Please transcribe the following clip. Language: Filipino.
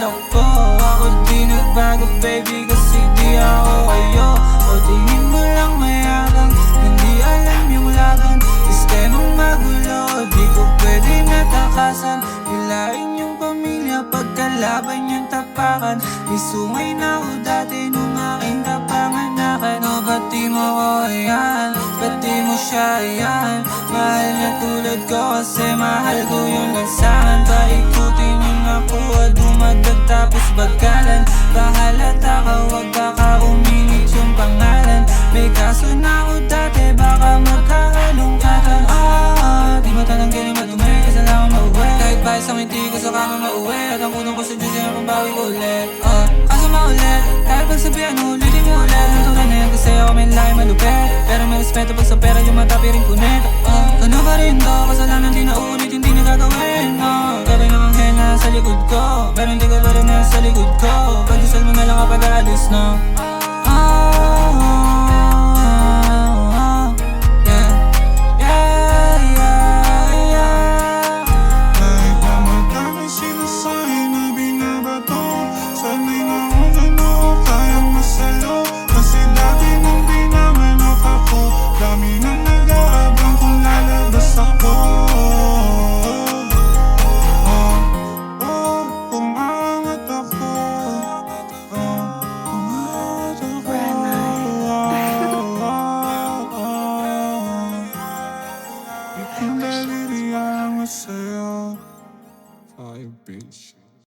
hindi mapadakpo Ako di nagbago baby kasi di ako kayo. O tingin mo lang mayabang Hindi alam yung laban. Sistemang magulo Di ko pwede natakasan. Hilain yung pamilya Pagkalaban yung tapakan. Isungay na ako dati nung aking kapanganakan. O ba't di mo ko ayan Ba't di mo siya ayan. Mahal niya tulad ko kasi mahal ko yung lansangan Bahalata ka wag ka ka uminit yung pangalan. May kaso na ako dati baka magkakalungkatan Ah, di mo tatanggalin madumi kasi lang ako mauwi. Kahit bahis ang hindi ko sa kama mauwi. At ang unang ko sa Diyos yung pambawi ko ulit? Ah, kaso maulit Kahit pagsabihan ulitin mo ulit. Ang tunay na yan kasi ako may lahi malupit. Pero may respeto pag sa pera yung mata piring punit. Ah, ano ba rin to? Kasalanan di na ulit hindi na gagawin Ah, pero yung anghel na sa likod ko. Pero hindi ko pa rin na sa likod ko now 내 I'm sail for your bitch.